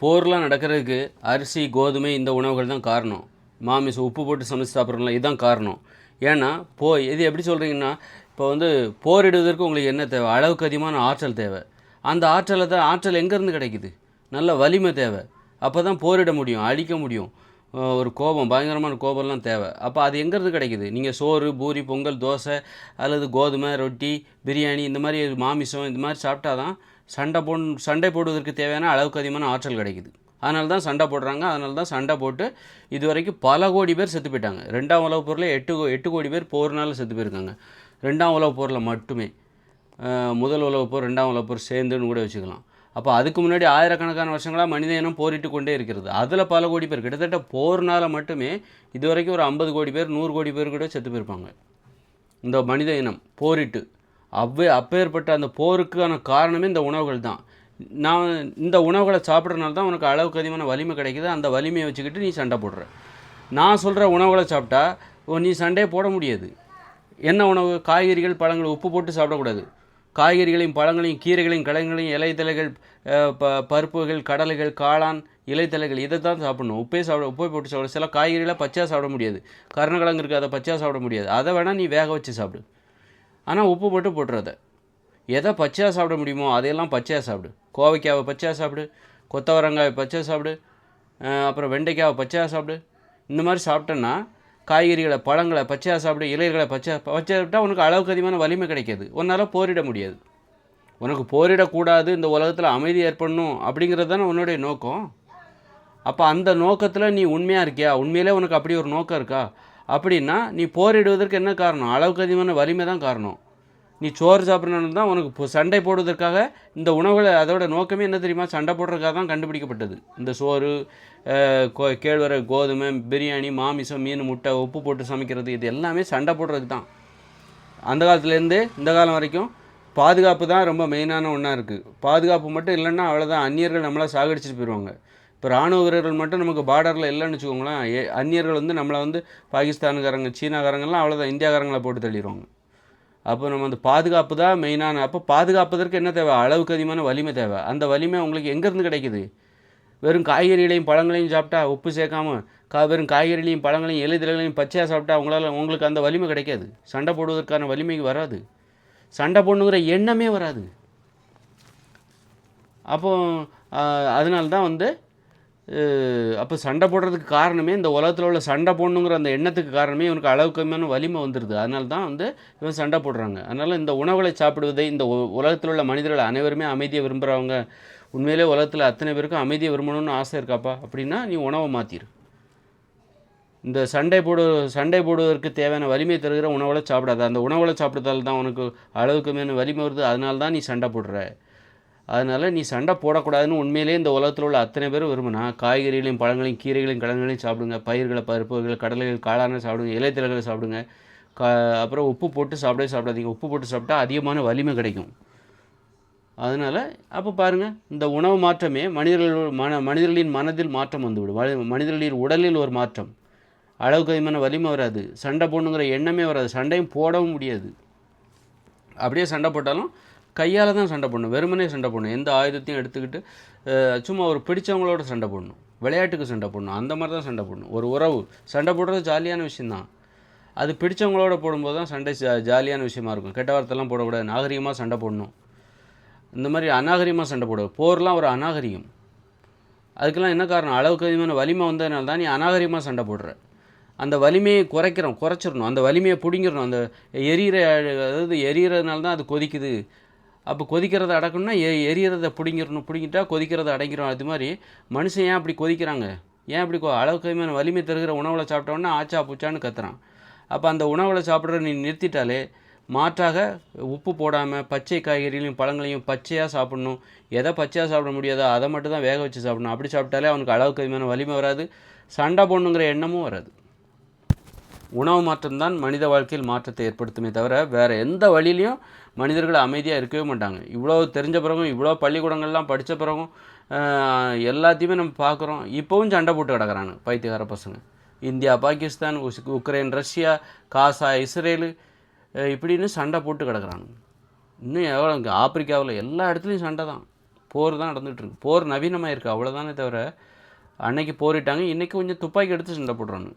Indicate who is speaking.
Speaker 1: போர்லாம் நடக்கிறதுக்கு அரிசி கோதுமை இந்த உணவுகள் தான் காரணம். மாமிசம் உப்பு போட்டு சமைச்சு சாப்பிட்றோம்ல இதுதான் காரணம். ஏன்னா போ இது எப்படி சொல்கிறீங்கன்னா இப்போ வந்து போரிடுவதற்கு உங்களுக்கு என்ன தேவை? அளவுக்கு அதிகமான ஆற்றல் தேவை. அந்த ஆற்றலை தான் ஆற்றல் எங்கேருந்து கிடைக்குது? நல்ல வலிமை தேவை. அப்போ தான் போரிட முடியும் அழிக்க முடியும். ஒரு கோபம் பயங்கரமான கோபம்லாம் தேவை. அப்போ அது எங்கேருந்து கிடைக்குது? நீங்கள் சோறு பூரி பொங்கல் தோசை அல்லது கோதுமை ரொட்டி பிரியாணி இந்த மாதிரி மாமிசம் இந்த மாதிரி சாப்பிட்டா தான் சண்டை போன் சண்டை போடுவதற்கு தேவையான அளவுக்கு அதிகமான ஆற்றல் கிடைக்குது. அதனால தான் சண்டை போடுறாங்க. அதனால தான் சண்டை போட்டு இது வரைக்கும் பல கோடி பேர் செத்து போயிட்டாங்க. ரெண்டாம் உலக போரில் எட்டு கோ- எட்டு கோடி பேர் போர்னால செத்து போயிருக்காங்க. ரெண்டாம் உலக போரில் மட்டுமே. முதல் உலக போர் ரெண்டாம் உலக போர் சேர்ந்துன்னு கூட வச்சுக்கலாம். அப்போ அதுக்கு முன்னாடி ஆயிரக்கணக்கான வருஷங்களாக மனித இனம் போரிட்டு கொண்டே இருக்கிறது. அதில் பல கோடி பேர் கிட்டத்தட்ட போர்னால் மட்டுமே இது வரைக்கும் ஒரு ஐம்பது கோடி பேர் நூறு கோடி பேர் கூட செத்து போயிருப்பாங்க. இந்த மனித இனம் போரிட்டு. அவ்வே அப்பேற்பட்ட அந்த போருக்கான காரணமே இந்த உணவுகள் தான். நான் இந்த உணவுகளை சாப்பிட்றதுனால தான் உனக்கு அளவுக்கு அதிகமான வலிமை கிடைக்குது. அந்த வலிமையை வச்சுக்கிட்டு நீ சண்டை போடுற. நான் சொல்கிற உணவுகளை சாப்பிட்டா ஓ நீ சண்டையே போட முடியாது. என்ன உணவு? காய்கறிகள் பழங்கள் உப்பு போட்டு சாப்பிடக்கூடாது. காய்கறிகளையும் பழங்களையும் கீரைகளையும் கிழங்குகளையும் இலைத்தலைகள் ப பருப்புகள் கடலைகள் காளான் இலைத்தலைகள் இதை தான் சாப்பிடணும். உப்பே சாப்பிட உப்பை போட்டு சாப்பிட சில காய்கறிகளை பச்சையாக சாப்பிட முடியாது. கருணக்கிழங்கு இருக்குது அதை பச்சையாக சாப்பிட முடியாது. அதை வேணால் நீ வேக வச்சு சாப்பிடு. ஆனால் உப்பு போட்டு போட்டுறத. எதை பச்சையாக சாப்பிட முடியுமோ அதையெல்லாம் பச்சையாக சாப்பிடு. கோவைக்காவை பச்சையாக சாப்பிடு கொத்தவரங்காயை பச்சையாக சாப்பிடு அப்புறம் வெண்டைக்காவை பச்சையாக சாப்பிடு. இந்த மாதிரி சாப்பிட்டேன்னா காய்கறிகளை பழங்களை பச்சையாக சாப்பிடு இலைகளை பச்சை பச்சை சாப்பிட்டா உனக்கு அளவுக்கு அதிகமான வலிமை கிடைக்காது. உன்னால் போரிட முடியாது. உனக்கு போரிடக்கூடாது இந்த உலகத்தில் அமைதி ஏற்படணும் அப்படிங்கிறது தானே உன்னுடைய நோக்கம். அப்போ அந்த நோக்கத்தில் நீ உண்மையாக இருக்கியா? உண்மையிலே உனக்கு அப்படி ஒரு நோக்கம் இருக்கா? அப்படின்னா நீ போரிடுவதற்கு என்ன காரணம்? அளவுக்கு அதிகமான வலிமை தான் காரணம். நீ சோறு சாப்பிட்றனால தான் உனக்கு சண்டை போடுவதற்காக இந்த உணவுகளை அதோட நோக்கமே என்ன தெரியுமா? சண்டை போடுறதுக்காக தான் கண்டுபிடிக்கப்பட்டது. இந்த சோறு கோ- கேழ்வரகு கோதுமை பிரியாணி மாமிசம் மீன் முட்டை உப்பு போட்டு சமைக்கிறது இது எல்லாமே சண்டை போடுறதுக்கு தான். அந்த காலத்துலேருந்து இந்த காலம் வரைக்கும் பாதுகாப்பு தான் ரொம்ப மெயினான ஒன்றா இருக்குது பாதுகாப்பு மட்டும் இல்லைன்னா அவ்வளோதான் அந்நியர்கள் நம்மளால் சாகடிச்சிட்டு போயிடுவாங்க இப்போ ராணுவ வீரர்கள் மட்டும் நமக்கு பார்டரில் இல்லைன்னு வச்சுக்கோங்களேன். ஏ- அந்நியர்கள் வந்து நம்மளை வந்து பாகிஸ்தானுக்காரங்க சீனாக்காரங்கெல்லாம் அவ்வளோதான் இந்தியாக்காரங்களை போட்டு தள்ளிடுவாங்க. அப்போ நம்ம அந்த பாதுகாப்பு தான் மெயினான அப்போ பாதுகாப்பதற்கு என்ன தேவை? அளவுக்கு அதிகமான வலிமை தேவை. அந்த வலிமை உங்களுக்கு எங்கேருந்து கிடைக்குது? வெறும் காய்கறிகளையும் பழங்களையும் சாப்பிட்டா உப்பு சேர்க்காம கா வெறும் காய்கறிகளையும் பழங்களையும் இலைதலைகளையும் பச்சையாக சாப்பிட்டா உங்களால் உங்களுக்கு அந்த வலிமை கிடைக்காது. சண்டை போடுவதற்கான வலிமைக்கு வராது. சண்டை போடணுங்கிற எண்ணமே வராது. அப்போ அதனால தான் வந்து அப்போ சண்டை போடுறதுக்கு காரணமே இந்த உலகத்தில் உள்ள சண்டை போடணுங்கிற அந்த எண்ணத்துக்கு காரணமே இவனுக்கு அளவுக்கு கம்மியான வலிமை வந்துடுது அதனால தான் வந்து இவன் சண்டை போடுறாங்க. அதனால் இந்த உணவுகளை சாப்பிடுவதை இந்த உலகத்தில் உள்ள மனிதர்கள் அனைவருமே அமைதியை விரும்புகிறவங்க உண்மையிலே உலகத்தில் அத்தனை பேருக்கும் அமைதியை விரும்பணும்னு ஆசை இருக்காப்பா? அப்படின்னா நீ உணவை மாற்றிரு இந்த சண்டை போடு சண்டை போடுவதற்கு தேவையான வலிமை தருகிற உணவுகளை சாப்பிடாத. அந்த உணவுகளை சாப்பிட்றதால தான் உனக்கு அளவுக்கு மேலே வலிமை வருது. அதனால தான் நீ சண்டை போடுற. அதனால் நீ சண்டை போடக்கூடாதுன்னு உண்மையிலேயே இந்த உலகத்தில் உள்ள அத்தனை பேர் விரும்பினா காய்கறிகளையும் பழங்களையும் கீரைகளையும் கிழங்குகளையும் சாப்பிடுங்க. பயிர்களை பருப்புகள் கடலைகள் காளான சாப்பிடுங்க இலைத்தலைகளை சாப்பிடுங்க. கா அப்புறம் உப்பு போட்டு சாப்பிடவே சாப்பிடாதீங்க. உப்பு போட்டு சாப்பிட்டா அதிகமான வலிமை கிடைக்கும். அதனால் அப்போ பாருங்கள் இந்த உணவு மாற்றமே மனிதர்கள் மன மனிதர்களின் மனதில் மாற்றம் வந்துவிடும். மனிதர்களின் உடலில் ஒரு மாற்றம். அளவுக்கு அதிகமான வலிமை வராது. சண்டை போடணுங்கிற எண்ணமே வராது. சண்டையும் போடவும் முடியாது. அப்படியே சண்டை போட்டாலும் கையால் தான் சண்டை போடணும். வெறுமனே சண்டை போடணும். எந்த ஆயுதத்தையும் எடுத்துக்கிட்டு சும்மா ஒரு பிடிச்சவங்களோட சண்டை போடணும். விளையாட்டுக்கு சண்டை போடணும். அந்த மாதிரி தான் சண்டை போடணும். ஒரு உறவு. சண்டை போடுறது ஜாலியான விஷயந்தான் அது பிடிச்சவங்களோட போடும்போது தான் சண்டை ஜா- ஜாலியான விஷயமா இருக்கும். கெட்ட வார்த்தைலாம் போடக்கூடாது. நாகரிகமாக சண்டை போடணும். இந்த மாதிரி அநாகரிகமாக சண்டை போடுவது போர்லாம் ஒரு அநாகரிகம். அதுக்கெல்லாம் என்ன காரணம்? அளவுக்கு அதிகமான வலிமை வந்ததுனால தான் நீ அநாகரிகமாக சண்டை போடுற. அந்த வலிமையை குறைக்கிறோம். குறைச்சிடணும். அந்த வலிமையை பிடிங்கிடணும். அந்த எரியிற அதாவது எரியறதுனால தான் அது கொதிக்குது. அப்போ கொதிக்கிறத அடக்கணும்னா எ எரியறதை பிடிங்கிடணும் பிடிங்கிட்டா கொதிக்கிறத அடங்கிடும் அது மாதிரி மனுஷன் ஏன் அப்படி கொதிக்கிறாங்க? ஏன் அப்படி அளவுக்குமையான அளவுக்கு அதிகமான வலிமை தருகிற உணவில் சாப்பிட்டோன்னா ஆச்சா பூச்சான்னு கத்துறான். அப்போ அந்த உணவில் சாப்பிட்ற நீ நிறுத்திட்டாலே மாற்றாக உப்பு போடாமல் பச்சை காய்கறிகளையும் பழங்களையும் பச்சையாக சாப்பிடணும். எதை பச்சையாக சாப்பிட முடியாதோ அதை மட்டும் தான் வேக வச்சு சாப்பிடணும். அப்படி சாப்பிட்டாலே அவனுக்கு அளவுக்கு அதிகமான வலிமை வராது சண்டை போடணுங்கிற எண்ணமும் வராது. உணவு மாற்றம்தான் மனித வாழ்க்கையில் மாற்றத்தை ஏற்படுத்துமே தவிர வேறு எந்த வழியிலையும் மனிதர்கள் அமைதியாக இருக்கவே மாட்டாங்க. இவ்வளோ தெரிஞ்ச பிறகும் இவ்வளோ பள்ளிக்கூடங்கள்லாம் படித்த பிறகும் எல்லாத்தையுமே நம்ம பார்க்குறோம் இப்போவும் சண்டை போட்டு கிடக்குறாங்க பைத்தியக்கார பசங்க. இந்தியா பாகிஸ்தான் உஸ்- உக்ரைன் ரஷ்யா காசா இஸ்ரேலு இப்படின்னு சண்டை போட்டு கிடக்குறாங்க. இன்னும் எவ்வளோ இங்கே ஆப்பிரிக்காவில் எல்லா இடத்துலையும் சண்டை தான். போர் தான் நடந்துகிட்ருக்கு போர் நவீனமாக இருக்குது அவ்வளோதானே தவிர அன்னைக்கு போரிட்டாங்க. இன்றைக்கி கொஞ்சம் துப்பாக்கி எடுத்து சண்டை போடுறாங்க.